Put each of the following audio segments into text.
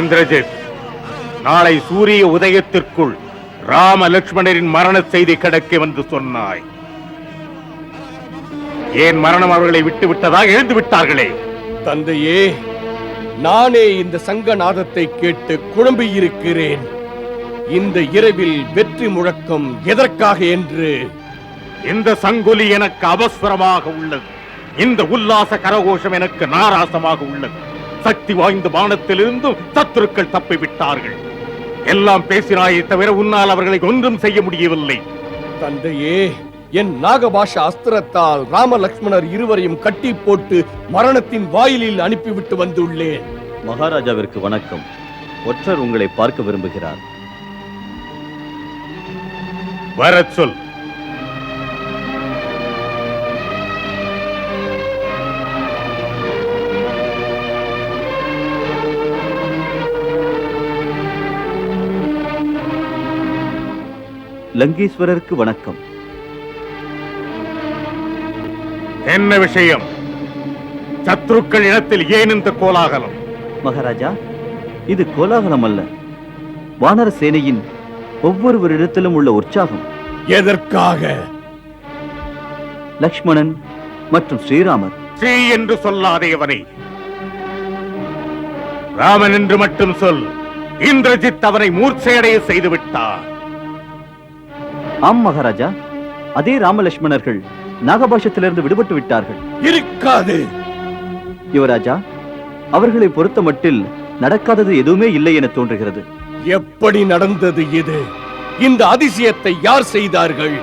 இந்திரஜித் நாளை சூரிய உதயத்திற்குள் ராம லட்சுமணரின் மரண செய்தி கிடைக்கும் என்று சொன்னாய். ஏன் மரணம் அவர்களை விட்டு எழுந்து விட்டார்களே தந்தையே நானே இந்த சங்கநாதத்தை கேட்டு குழம்பி இருக்கிறேன் இந்த இரவில் வெற்றி முழக்கம் எதற்காக என்று? இந்த சங்குலி எனக்கு அவசரமாக உள்ளது. இந்த உல்லாச கரகோஷம் எனக்கு நாராசமாக உள்ளது. சக்தி வாய்ந்த வானத்திலிருந்தும் சத்துருக்கள் தப்பி விட்டார்கள் எல்லாம் பேசினாயே தவிர உன்னால் அவர்களை ஒன்றும் செய்ய முடியவில்லை. தந்தையே என் நாகபாஷ அஸ்திரத்தால் ராம லக்ஷ்மணர் இருவரையும் கட்டி போட்டு மரணத்தின் வாயிலில் அனுப்பிவிட்டு வந்துள்ளேன். மகாராஜாவிற்கு வணக்கம். ஒற்றர் உங்களை பார்க்க விரும்புகிறார். வரச் சொல். லங்கேஸ்வரருக்கு வணக்கம். என்ன விஷயம்? சத்ருக்கள் இனத்தில் ஏன் இந்த கோலாகலம்? மகாராஜா இது கோலாகலம் அல்ல. வானர சேனையின் ஒவ்வொருவரிடத்திலும் உள்ள உற்சாகம். எதற்காக? லக்ஷ்மணன் மற்றும் ஸ்ரீராமர். ஸ்ரீ என்று சொல்லாதேவனை ராமன் என்று மட்டும் சொல். இந்திரஜித் அவனை மூர்ச்சையடைய செய்து விட்டார் ஆம் மகாராஜா. அதே ராமலட்சுமணர்கள் நாகபாஷத்திலிருந்து விடுபட்டு விட்டார்கள். இருக்காது. யுவராஜா அவர்களை பொறுத்த மட்டில் நடக்காதது எதுவுமே இல்லை என தோன்றுகிறது. எப்படி நடந்தது இது? இந்த அதிசயத்தை யார் செய்தார்கள்?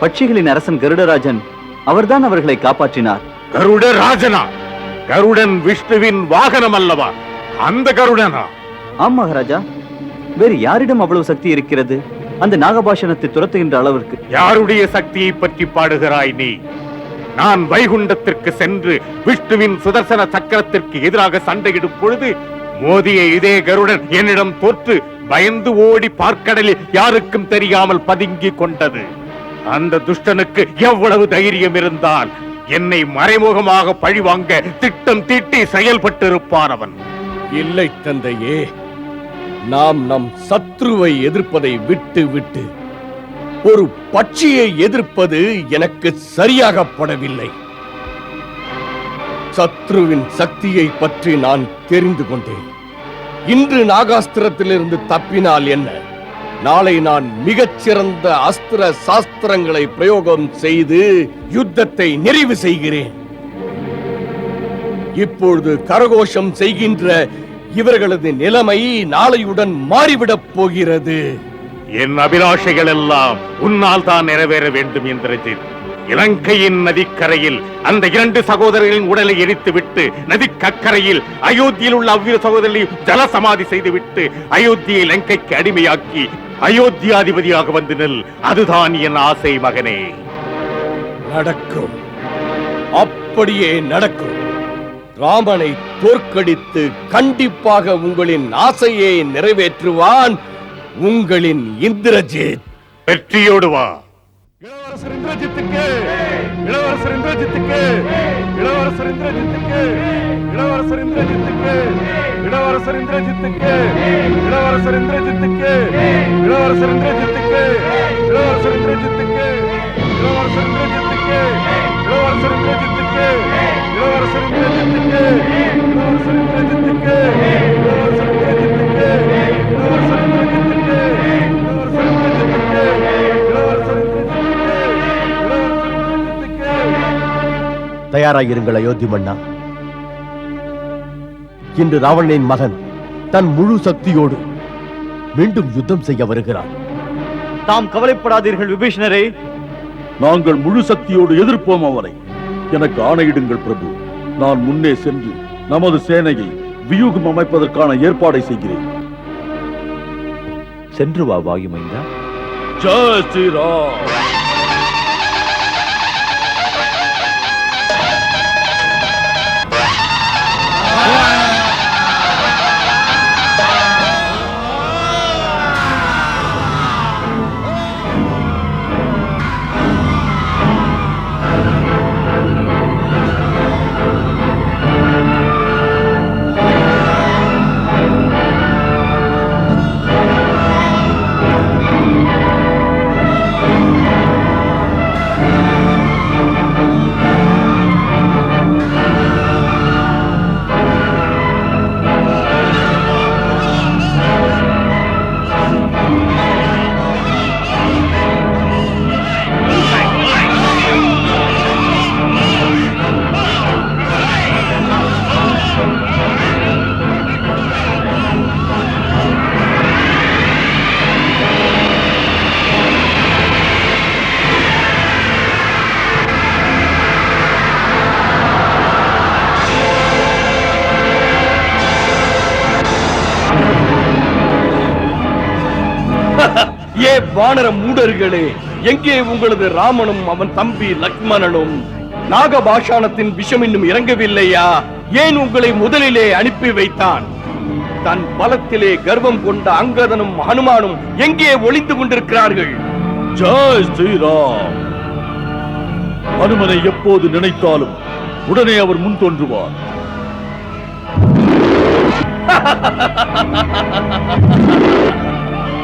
பட்சிகளின் அரசன் கருடராஜன் அவர்தான் அவர்களை காப்பாற்றினார். கருட ராஜனா கருடன் விஷ்ணுவின் வாகனம் அல்லவா? அந்த கருடனா? ஆம் மகாராஜா வேறு யாரிடம் அவ்வளவு சக்தி இருக்கிறது? அந்த நாகபாஷணத்தை துரத்துகின்ற அளவிற்கு. யாருடைய சக்தியை பற்றி பாடுகிறாய் நீ? நான் வைகுண்டத்திற்கு சென்று விஷ்ணுவின் சுதர்சன சக்கரத்திற்கு எதிராக சண்டையிடும் பொழுது மோதிய இதே கருடன் என்னிடம் தோற்று பயந்து ஓடி பார்க்கடலில் யாருக்கும் தெரியாமல் பதுங்கிக் கொண்டது. அந்த துஷ்டனுக்கு எவ்வளவு தைரியம் இருந்தால் என்னை மறைமுகமாக பழிவாங்க திட்டம் தீட்டி செயல்பட்டிருப்பான் அவன். இல்லை தந்தையே நாம் நம் சத்ருவை எதிர்ப்பதை விட்டு விட்டு ஒரு பட்சியை எதிர்ப்பது எனக்கு சரியாகப்படவில்லை. சத்ருவின் சக்தியை பற்றி நான் தெரிந்து கொண்டேன். இன்று நாகாஸ்திரத்திலிருந்து தப்பினால் என்ன? நாளை நான் மிகச்சிறந்த அஸ்திர சாஸ்திரங்களை பிரயோகம் செய்து யுத்தத்தை நிறைவு செய்கிறேன். இப்பொழுது கரகோஷம் செய்கின்ற இவர்களது நிலைமை நாளையுடன் மாறிவிடப் போகிறது. என் அபிலாஷைகள் எல்லாம் உன்னால் தான் நிறைவேற வேண்டும் இந்திரஜித். இலங்கையின் நதிக்கரையில் அந்த இரண்டு சகோதரர்களின் உடலை எரித்துவிட்டு நதிக்கக்கரையில் அயோத்தியில் உள்ள அவ்விரு சகோதரர்களையும் ஜலசமாதி செய்துவிட்டு அயோத்தியை இலங்கைக்கு அடிமையாக்கி அயோத்தியாதிபதியாக வந்து நில். அதுதான் என் ஆசை மகனே. நடக்கும். அப்படியே நடக்கும். ராமனை தோற்கடித்து கண்டிப்பாக உங்களின் ஆசையை நிறைவேற்றுவான் உங்களின் இந்திரஜித் வெற்றியோடு வா இளவரசர் இந்திரஜித்துக்கு இளவரசர் இந்திரஜித்துக்கு இளவரசர் இந்திரஜித்துக்கு இளவரசர் இந்திரஜித்துக்கு இளவரசர் இந்திரஜித்துக்கு இளவரசர் இந்திரஜித்துக்கு இளவரசர் இந்திரஜித்துக்கு இளவரசர் இந்திரஜித்துக்கு இளவரசர் இந்திரஜித்துக்கு இளவரசர் இந்திரஜித்துக்கு தயாராயிருங்கள் அயோத்தி மன்னா. இன்று ராவணனின் மகன் தன் முழு சக்தியோடு மீண்டும் யுத்தம் செய்ய வருகிறார் தாம் கவலைப்படாதீர்கள் விபீஷணரே. நாங்கள் முழு சக்தியோடு எதிர்ப்போம் அவரை. எனக்கு ஆணையிடுங்கள் பிரபு. நான் முன்னே சென்று நமது சேனையை வியூகம் அமைப்பதற்கான ஏற்பாடை செய்கிறேன். சென்று வா வாயுமைந்தா ஜெய் ஸ்ரீராம்! ஏ வானர மூடர்களே எங்கே உங்களது ராமனும் அவன் தம்பி லக்ஷ்மணனும்? நாகபாஷாணத்தின் விஷம் இன்னும் இறங்கவில்லையா? ஏன் உங்களை முதலிலே அனுப்பி வைத்தான்? தன் பலத்திலே கர்வம் கொண்ட அங்கதனும் ஹனுமானும் எங்கே ஒளிந்து கொண்டிருக்கிறார்கள்? ஜெய் ஸ்ரீராம். அனுமனை எப்போது நினைத்தாலும் உடனே அவர் முன் தோன்றுவார். நான்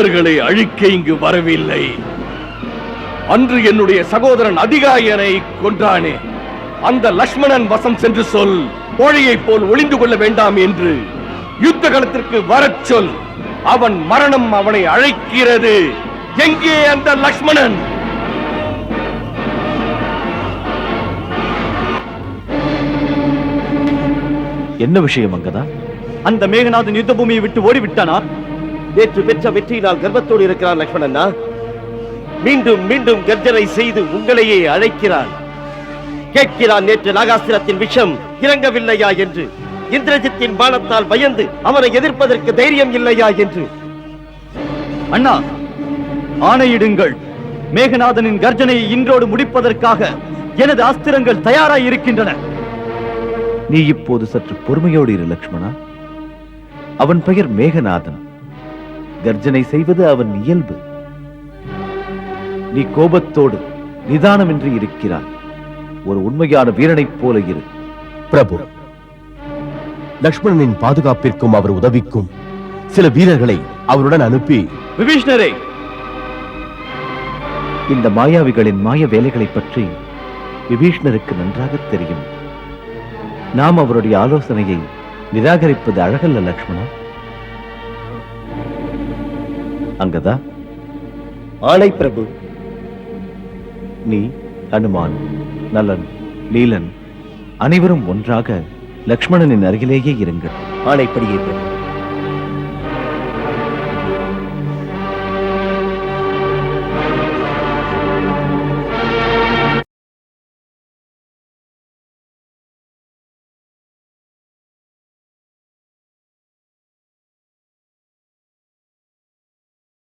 சிறுவர்களை அழிக்க இங்கு வரவில்லை. அன்று என்னுடைய சகோதரன் அதிகாயனை கொன்றானே. அந்த லக்ஷ்மணன் வசம் சென்று சொல் கோழையைப் போல் ஒளிந்து கொள்ள வேண்டாம் என்று. யுத்த களத்திற்கு வரச் சொல். அவன் மரணம் அவனை அழைக்கிறது. எங்கே அந்த லக்ஷ்மணன்? என்ன விஷயம் அங்கதா? அந்த மேகநாதன் யுத்த பூமியை விட்டு ஓடிவிட்டானா? நேற்று பெற்ற வெற்றியினால் கர்வத்தோடு இருக்கிறான் லக்ஷ்மணன்னா மீண்டும் மீண்டும் கர்ஜனை செய்து உங்களையே அழைக்கிறான். கேட்கிறான் நேற்று நாகாஸ்திரத்தின் விஷம் இறங்கவில்லையா? என்று. இந்திரஜித்தின் பானத்தால் பயந்து அவனை எதிர்ப்பதற்கு தைரியம் இல்லையா என்று. அண்ணா ஆணையிடுங்கள். மேகநாதனின் கர்ஜனையை இன்றோடு முடிப்பதற்காக எனது அஸ்திரங்கள் தயாராய் இருக்கின்றன. நீ இப்போது சற்று பொறுமையோடு இரு லக்ஷ்மணா. அவன் பெயர் மேகநாதன். கர்ஜனை செய்வது அவன் இயல்பு. நீ கோபத்தோடு நிதானமின்றி இருக்கிறாய். ஒரு உண்மையான வீரனைப் போல இரு. பிரபு லக்ஷ்மணனின் பாதுகாப்பிற்கும் அவர் உதவிக்கும் சில வீரர்களை அவருடன் அனுப்பி விபீஷ்ணரே! இந்த மாயாவிகளின் மாய வேலைகளைப் பற்றி விபீஷ்ணருக்கு நன்றாக தெரியும். நாம் அவருடைய ஆலோசனையை நிராகரிப்பது அழகல்ல லக்ஷ்மணா? அங்கதா? ஆணை பிரபு. நீ அனுமான் நலன் லீலன் அனைவரும் ஒன்றாக லக்ஷ்மணனின் அருகிலேயே இருங்கள். ஆணைப்படியே பிரபு.